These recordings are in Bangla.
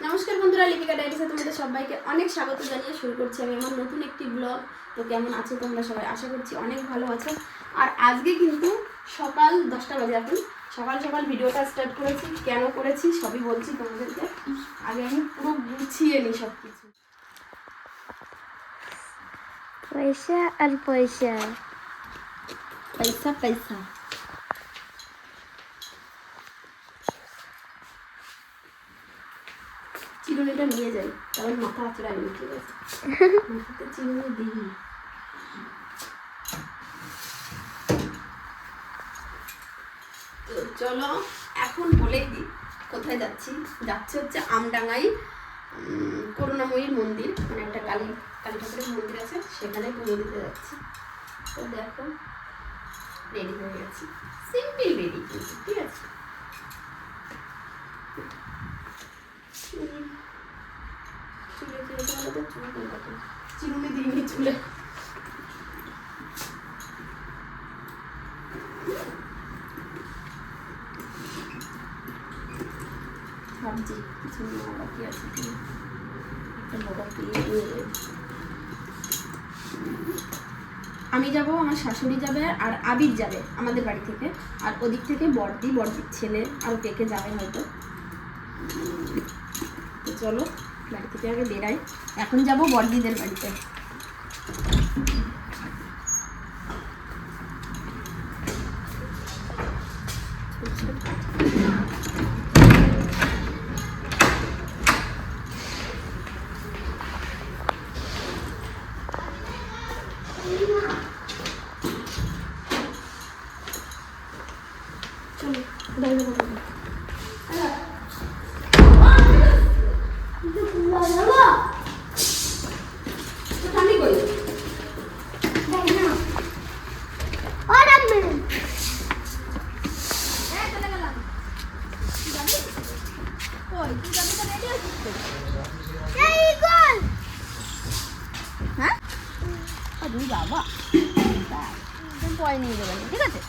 নমস্কার বন্ধুরা লিপিকা ডায়েরিসে তোমাদের সবাইকে অনেক স্বাগত জানিয়ে শুরু করছি আমি আমার নতুন একটি ব্লগ তো কেমন আছো তোমরা সবাই? আশা করছি অনেক ভালো আছো। আর আজকে কিন্তু সকাল দশটা বাজে এখন। সকাল সকাল ভিডিওটা স্টার্ট করেছি। কেন করেছি সবই বলছি তোমাদেরকে। আগে আমি পুরো গুছিয়ে নিই সব কিছু পয়সা আর পয়সা। পয়সা পয়সা। চিরুনিটা নিয়ে যাই। কারণ মাথা আচড়ায় নি ঠিক আছে মাথাতে চিরুনি দিই। তো চলো, এখন বলে দিই, কোথায় যাচ্ছি? যাচ্ছে হচ্ছে আমডাঙ্গাই করুণাময়ীর মন্দির। মানে একটা কালী কালী ঠাকুরের মন্দির আছে, সেখানে পুজো দিতে যাচ্ছি। তো দেখো রেডি হয়ে গেছি। সিম্পল রেডি কিন্তু, ঠিক আছে? চুলে কোনটাতে? চিরুনি দিইনি চুলে আমি যাব, আমার শাশুড়ি যাবে আর আবির যাবে আমাদের বাড়ি থেকে আর ওদিক থেকে বড়দি, বড়দির ছেলে আর কে কে যাবে হয়তো চলো বাড়ি থেকে আগে বেরাই। এখন যাব বড়দিদের বাড়িতে। পরে নিয়ে যাবে ঠিক আছে?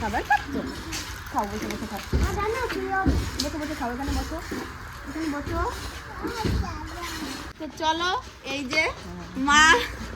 খাবার খাচ্ছ? খাও, বসে বসে খাচ্ছ। বসে বসে, খাও, এখানে বসো। এখানে বসো। তো চলো, এই যে মা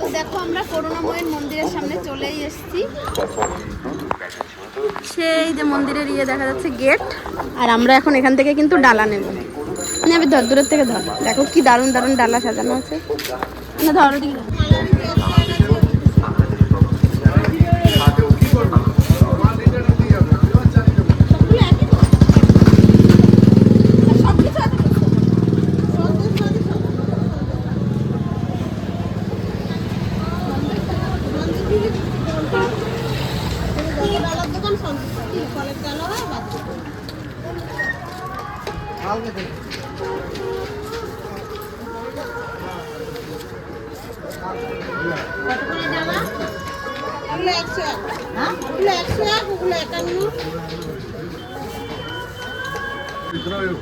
তো দেখো আমরা করুণাময়ের মন্দিরের সামনে চলেই এসেছি। সেই যে মন্দিরের ইয়ে দেখা যাচ্ছে গেট আর আমরা এখন এখান থেকে কিন্তু ডালা নেব। নেবে ধর দূরের থেকে ধর। দেখো কি দারুণ দারুণ ডালা সাজানো আছে। না ধরো দিকে ধর। সবগুলো একই তো? আর সবকিছু একই তো?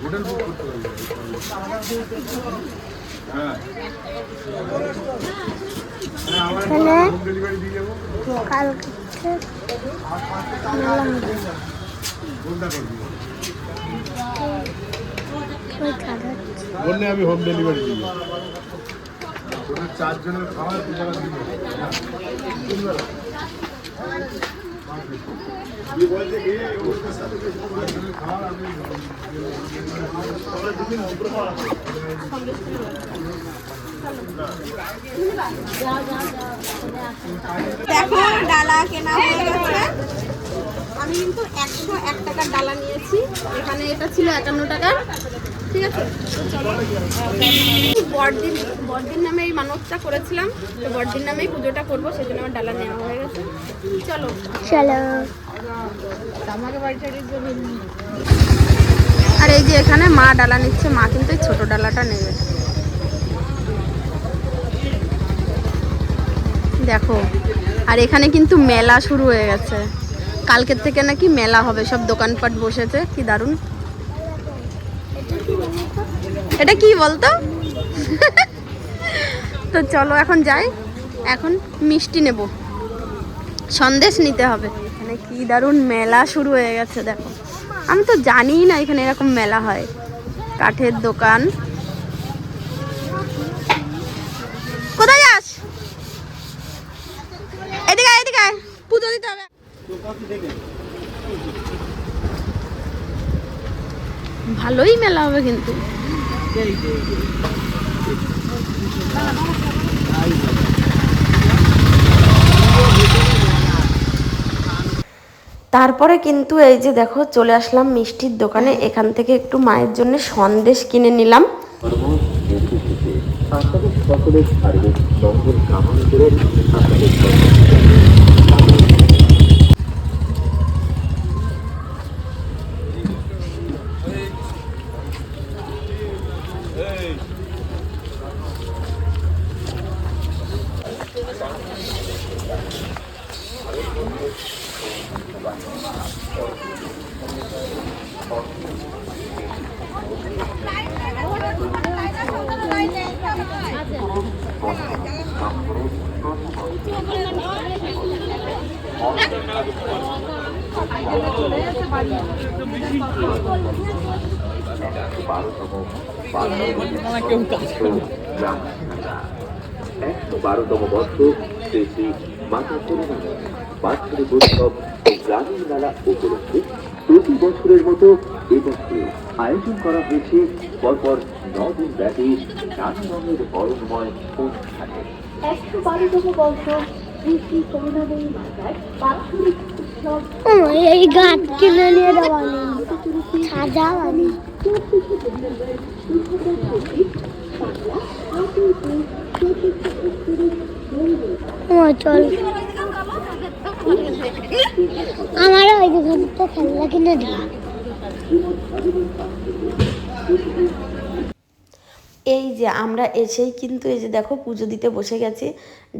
হোটেল বুক করতে পারবে হ্যাঁ। হ্যাঁ, আমার হোম ডেলিভারি দিয়ে যাব। করবি বললে আমি হোম ডেলিভারি দিব। চারজনের খাবার খাবার দেখো ডালা কেনা হয়ে গেছে। আমি কিন্তু একশো এক টাকার ডালা নিয়েছি। এখানে এটা ছিল একান্ন টাকার। ঠিক আছে? বড়দিন বড়দিন নামে এই মানবটা করেছিলাম। তো বড়দিন নামেই পুজোটা করব সেজন্য আমার ডালা নেওয়া হয়ে গেছে। চলো। চলো। আর এই যে এখানে মা ডালা নিচ্ছে মা কিন্তু এই ছোট ডালাটা নেবে। দেখো, আর এখানে কিন্তু মেলা শুরু হয়ে গেছে। কালকের থেকে নাকি মেলা হবে, সব দোকানপাট বসেছে, কি দারুণ। এটা কি বলতো? তো চলো এখন যাই, এখন মিষ্টি নেব। সন্দেশ নিতে হবে। এখানে কি দারুণ মেলা শুরু হয়ে গেছে, দেখো। আমি তো জানিই না এখানে এরকম মেলা হয়। কাঠের দোকান কোথায় যাস এদিকে আয়, এদিকে আয়। পুজো দিতে হবে ভালোই মেলা হবে কিন্তু। তারপরে কিন্তু এই যে দেখো চলে আসলাম মিষ্টির দোকানে। এখান থেকে একটু মায়ের জন্য সন্দেশ কিনে নিলাম। আপনাদের সকলের শারীরিক মঙ্গল কামনা করে আপনাদের একশো বারোতম বছর শ্রী শ্রী মাতা পরিণাম বাৎসরিক উৎসব গ্রামীণ মেলা উপলক্ষে প্রতি বছরের মতো এবছর আয়োজন করা হয়েছে পরপর নদিন ব্যাপী নানা রঙের বরণময় অনুষ্ঠানে একশো বারোতম বছর এই গাছ কিনে নিয়ে দেওয়ানি সাজাওয়ানি ও চল। আমারও ওই দোকানটা খেলনা কিনে দিই এই যে আমরা এসেই কিন্তু এই যে দেখো পুজো দিতে বসে গেছি।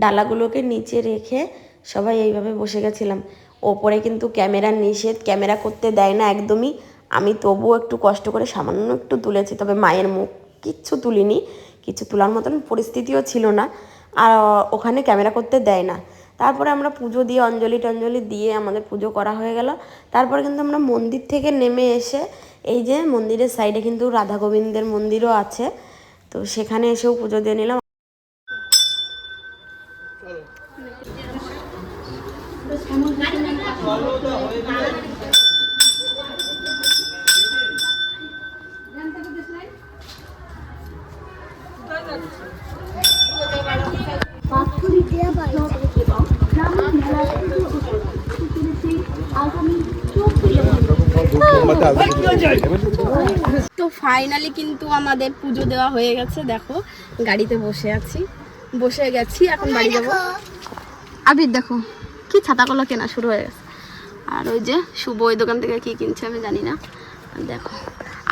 ডালাগুলোকে নিচে রেখে সবাই এইভাবে বসে গেছিলাম। ওপরে কিন্তু ক্যামেরা নিষেধ, ক্যামেরা করতে দেয় না একদমই। আমি তবুও একটু কষ্ট করে সামান্য একটু তুলেছি, তবে মায়ের মুখ কিচ্ছু তুলিনি। কিছু তোলার মতন পরিস্থিতিও ছিল না, আর ওখানে ক্যামেরা করতে দেয় না। তারপরে আমরা পুজো দিয়ে অঞ্জলি টঞ্জলি দিয়ে আমাদের পুজো করা হয়ে গেল। তারপরে কিন্তু আমরা মন্দির থেকে নেমে এসে এই যে মন্দিরের সাইডে কিন্তু রাধা গোবিন্দের মন্দিরও আছে। তো সেখানে এসেও পুজো দিয়ে নিলাম। ফাইনালি কিন্তু আমাদের পুজো দেওয়া হয়ে গেছে দেখো গাড়িতে বসে আছি। বসে গেছি এখন বাড়ি যাব। আবির দেখো কি ছাতাগুলো কেনা শুরু হয়ে গেছে। আর ওই যে শুভ ওই দোকান থেকে কি কিনছে আমি জানি না। দেখো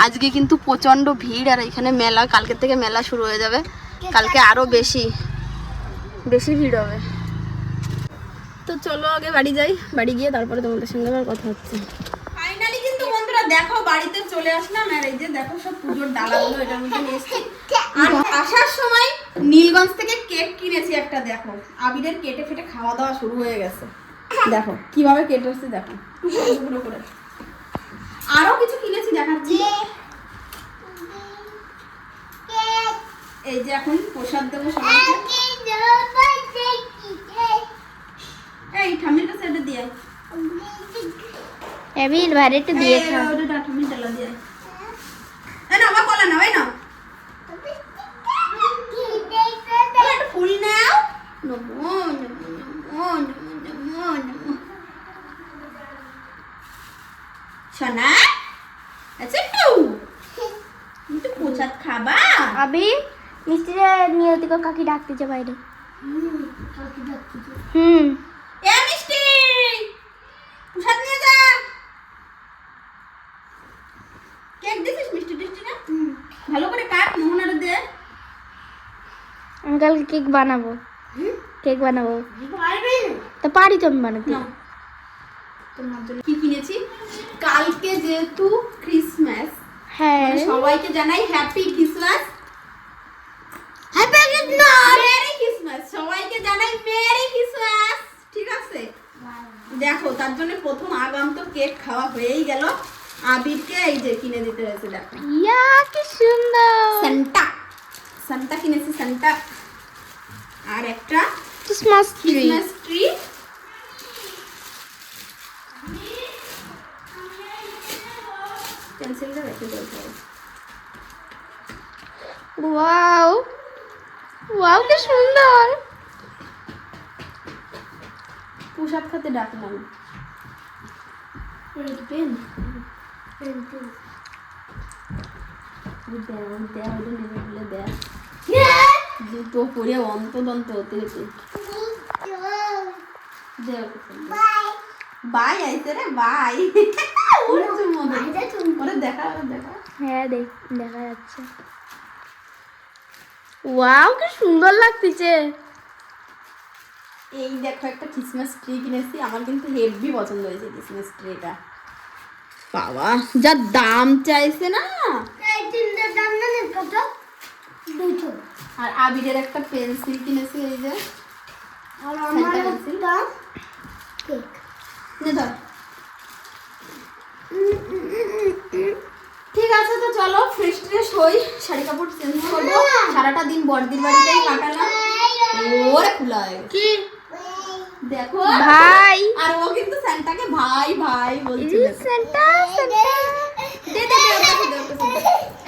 আজকে কিন্তু প্রচণ্ড ভিড় আর এখানে মেলা কালকের থেকে মেলা শুরু হয়ে যাবে। কালকে আরও বেশি বেশি ভিড় হবে। তো চলো আগে বাড়ি যাই বাড়ি গিয়ে তারপরে তোমাদের সঙ্গে আবার কথা হচ্ছে। দেখো, বাড়িতে চলে আসলাম আর এই যে দেখো সব পুজোর ডালাগুলো এটার মধ্যে নিয়ে আর আসার সময় নীলগঞ্জ থেকে কেক কিনেছি একটা, দেখো। আবিরের কেটে ফেটে খাওয়া দাওয়া শুরু হয়ে গেছে। দেখো, কীভাবে কেটেছি দেখো। টুকরো করে। আরও কিছু কিনেছি দেখাচ্ছি। এই যে এখন প্রসাদ দেবো সবাইকে এই ঠাম্মির কাছে এটা দিয়ে আয়। এবির ভাড়িতে দিয়ে এই, খা ওটা ঠাম্মির ডালা দিয়ে আয়। এই নাও, আমার কলা নাও, এই নাও। এই একটা ফুল নাও। নমো, নমো, নমো, সোনা, আছে একটু? একটু প্রসাদ খাবা। আবি দিকে কাকি ডাকতেছে বাইরে। হুম এ মিষ্টি নিয়ে যা কেক দিছিস মিষ্টি টিষ্টি না ভালো করে কাট মোহনাটা দে আমি কালকে কেক বানাবো। কেক বানাবো। তা পারি তো আমি বানাতে। কি কিনেছি? কালকে যেহেতু ক্রিসমাস হ্যাঁ। মানে সবাইকে জানাই হ্যাপি ক্রিসমাস হ্যাপি ক্রিসমাস সবাইকে জানাই মেরি ক্রিসমাস ঠিক আছে? দেখো তার জন্য প্রথম আগাম তো কেক খাওয়া হয়েই গেল। আবিরকে এই যে কিনে দিতে হয়েছে দেখো। ইয়া কি সুন্দর! সান্টা সান্টা কিনেছি সান্টা আর একটা ক্রিসমাস ট্রি ক্রিসমাস ট্রি পেন্সিলটা রেখে বলতে হবে ওয়াও ওয়াও কি সুন্দর। প্রসাদ খেতে ডাকলাম। এই পেন পেন পেন ওই দেখ ওই দেখ ওটা নেবে বলে দেখ দুটো পরে অন্তদন্ত হতে হতে। বাই আইতে রে বাই। ওরে দেখা দেখা। হ্যাঁ দেখ দেখা যাচ্ছে। ওয়াও কি সুন্দর লাগতেছে। এই দেখো একটা ক্রিসমাস ট্রি কিনেছি। আমার কিন্তু হেভি পছন্দ হয়েছে ক্রিসমাস ট্রিটা বাবা যা দাম চাইছে না। আর আবিরের একটা পেন্সিল কিনেছি এই যে। নে ধর। ঠিক আছে তো চলো ফ্রেশ ট্রেশ হই শাড়ি কাপড় চেঞ্জ করব। সারাটা দিন বড়দির বাড়িতেই কাটালাম। ওরে খোলা কি? দেখো। ভাই। আর ও কিন্তু স্যান্টাকে ভাই ভাই বলছে দেখো। সেন্টা সেন্টা দে দে দে।